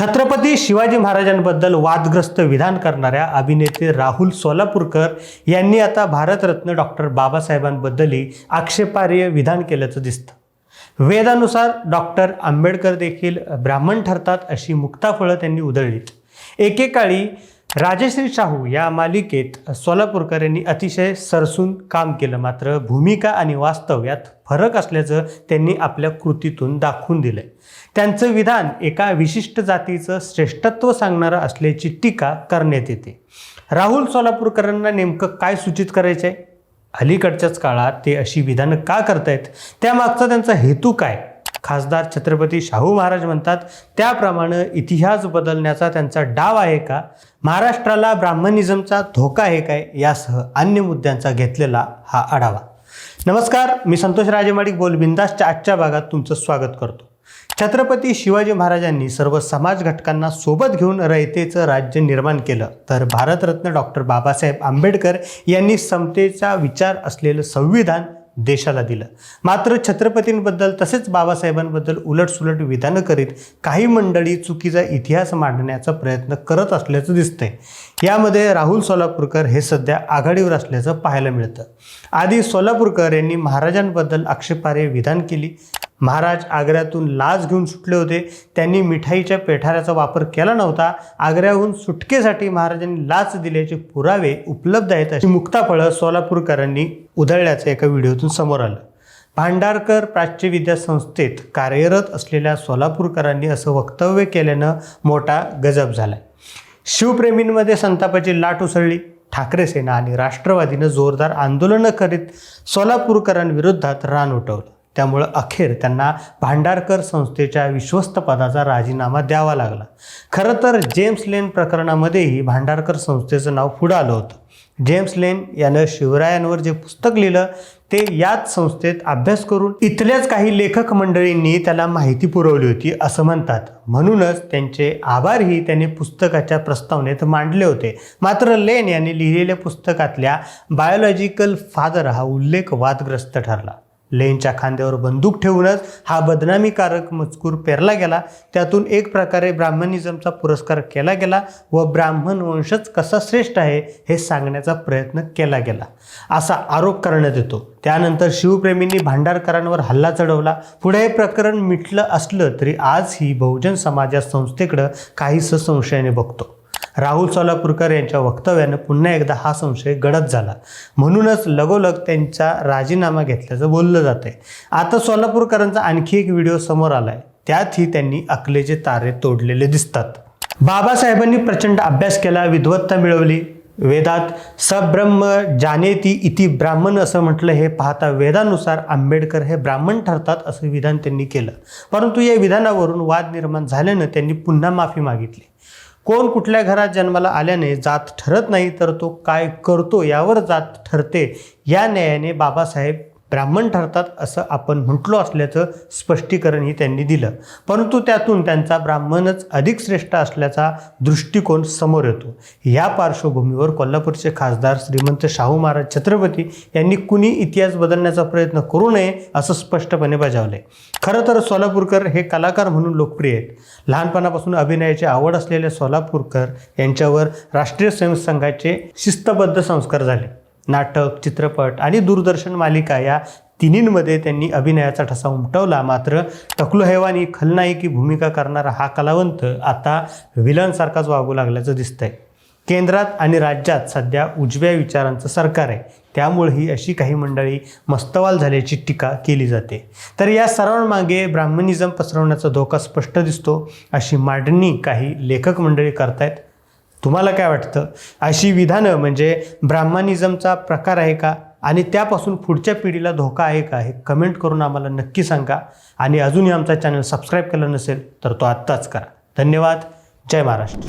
छत्रपती शिवाजी महाराजांबद्दल वादग्रस्त विधान करणाऱ्या अभिनेते राहुल सोलापूरकर यांनी आता भारतरत्न डॉक्टर बाबासाहेबांबद्दलही आक्षेपार्ह विधान केल्याचं दिसतं. वेदानुसार डॉक्टर आंबेडकर देखील ब्राह्मण ठरतात अशी मुक्ताफळं त्यांनी उधळलीत. एकेकाळी राजश्री शाहू या मालिकेत सोलापूरकर यांनी अतिशय सरसून काम केलं. मात्र भूमिका आणि वास्तव यात फरक असल्याचं त्यांनी आपल्या कृतीतून दाखवून दिलंय. त्यांचं विधान एका विशिष्ट जातीचं श्रेष्ठत्व सांगणारं असल्याची टीका करण्यात येते. राहुल सोलापूरकरांना नेमकं काय सूचित करायचं आहे अलीकडच्याच काळात ते अशी विधानं का करतायत? त्यामागचा त्यांचा हेतू काय? खासदार छत्रपती शाहू महाराज म्हणतात त्याप्रमाणे इतिहास बदलण्याचा त्यांचा डाव आहे का? महाराष्ट्राला ब्राह्मणिझमचा धोका आहे काय? यासह अन्य मुद्द्यांचा घेतलेला हा आढावा. नमस्कार मी संतोष राजेमाडिक बोल बिंदासच्या आजच्या भागात तुमचं स्वागत करतो. छत्रपती शिवाजी महाराजांनी सर्व समाज घटकांना सोबत घेऊन रयतेचं राज्य निर्माण केलं. तर भारतरत्न डॉक्टर बाबासाहेब आंबेडकर यांनी समतेचा विचार असलेलं संविधान देशाला दिलं. मात्र छत्रपतींबद्दल तसेच बाबासाहेबांबद्दल उलटसुलट विधानं करीत काही मंडळी चुकीचा इतिहास मांडण्याचा प्रयत्न करत असल्याचं दिसतंय. यामध्ये राहुल सोलापूरकर हे सध्या आघाडीवर असल्याचं पाहायला मिळतं. आधी सोलापूरकर यांनी महाराजांबद्दल आक्षेपार्ह विधान केली. महाराज आग्र्यातून लाच घेऊन सुटले होते. त्यांनी मिठाईच्या पेठाऱ्याचा वापर केला नव्हता. आग्र्याहून सुटकेसाठी महाराजांनी लाच दिल्याचे पुरावे उपलब्ध आहेत अशी मुक्ताफळं सोलापूरकरांनी उधळल्याचं एका व्हिडिओतून समोर आलं. भांडारकर प्राच्यविद्या संस्थेत कार्यरत असलेल्या सोलापूरकरांनी असं वक्तव्य केल्यानं मोठा गजब झाला. शिवप्रेमींमध्ये संतापाची लाट उसळली. ठाकरे सेना आणि राष्ट्रवादीनं जोरदार आंदोलनं करीत सोलापूरकरांविरोधात रान उठवलं. त्यामुळं अखेर त्यांना भांडारकर संस्थेच्या विश्वस्त पदाचा राजीनामा द्यावा लागला. खरं तर जेम्स लेन प्रकरणामध्येही भांडारकर संस्थेचं नाव पुढं आलं होतं. जेम्स लेन यानं शिवरायांवर जे पुस्तक लिहिलं ते याच संस्थेत अभ्यास करून इथल्याच काही लेखक मंडळींनी त्याला माहिती पुरवली होती असं म्हणतात. म्हणूनच त्यांचे आभारही त्यांनी पुस्तकाच्या प्रस्तावनेत मांडले होते. मात्र लेन यांनी लिहिलेल्या पुस्तकातल्या बायोलॉजिकल फादर हा उल्लेख वादग्रस्त ठरला. लेनच्या खांद्यावर बंदूक ठेवूनच हा बदनामीकारक मजकूर पेरला गेला. त्यातून एक प्रकारे ब्राह्मणिझमचा पुरस्कार केला गेला व ब्राह्मण वंशच कसा श्रेष्ठ आहे हे सांगण्याचा प्रयत्न केला गेला. असा आरोप करण्यात येतो. त्यानंतर शिवप्रेमींनी भांडारकरांवर हल्ला चढवला. पुढे हे प्रकरण मिटलं असलं तरी आज ही बहुजन समाज संस्थेकडं काही संशयाने बघतो. राहुल सोलापूरकर यांच्या वक्तव्यानं पुन्हा एकदा हा संशय गडद झाला. म्हणूनच लगोलग त्यांचा राजीनामा घेतल्याचं बोललं जात आहे आता सोलापूरकरांचा आणखी एक व्हिडिओ समोर आला आहे त्यातही त्यांनी अकलेचे तारे तोडलेले दिसतात. बाबासाहेबांनी प्रचंड अभ्यास केला विद्वत्ता मिळवली. वेदात सब्रह्म जानेती इति ब्राह्मण असं म्हटलं हे पाहता वेदानुसार आंबेडकर हे ब्राह्मण ठरतात असं विधान त्यांनी केलं. परंतु या विधानावरून वाद निर्माण झाल्यानं त्यांनी पुन्हा माफी मागितली. कोण कुठल्या घरात जन्माला आल्याने जात ठरत नाही तर तो काय करतो यावर जात ठरते. या न्यायाने बाबासाहेब ब्राह्मण ठरतात असं आपण म्हटलो असल्याचं स्पष्टीकरणही त्यांनी दिलं. परंतु त्यातून त्यांचा ब्राह्मणच अधिक श्रेष्ठ असल्याचा दृष्टिकोन समोर येतो. या पार्श्वभूमीवर कोल्हापूरचे खासदार श्रीमंत शाहू महाराज छत्रपती यांनी कुणी इतिहास बदलण्याचा प्रयत्न करू नये असं स्पष्टपणे बजावलं आहे खरं तर सोलापूरकर हे कलाकार म्हणून लोकप्रिय आहेत. लहानपणापासून अभिनयाची आवड असलेले सोलापूरकर यांच्यावर राष्ट्रीय स्वयंसंघाचे संघाचे शिस्तबद्ध संस्कार झाले. नाटक चित्रपट आणि दूरदर्शन मालिका या तिन्हींमध्ये त्यांनी अभिनयाचा ठसा उमटवला. मात्र टकलू हैवानी खलनायकी भूमिका करणारा हा कलावंत आता विलनसारखाच वागू लागल्याचं दिसतंय. केंद्रात आणि राज्यात सध्या उजव्या विचारांचं सरकार आहे. त्यामुळे ही अशी काही मंडळी मस्तवाल झाल्याची टीका केली जाते. तर या सर्वांमागे ब्राह्मणिझम पसरवण्याचा धोका स्पष्ट दिसतो अशी मांडणी काही लेखक मंडळी करतायत. तुम्हाला काय वाटतं? अशी विधानं म्हणजे ब्राह्मणिझमचा प्रकार आहे का? आणि त्यापासून पुढच्या पिढीला धोका आहे का? हे कमेंट करून आम्हाला नक्की सांगा. आणि अजूनही आमचा चॅनल सबस्क्राईब केला नसेल तर तो आत्ताच करा. धन्यवाद. जय महाराष्ट्र.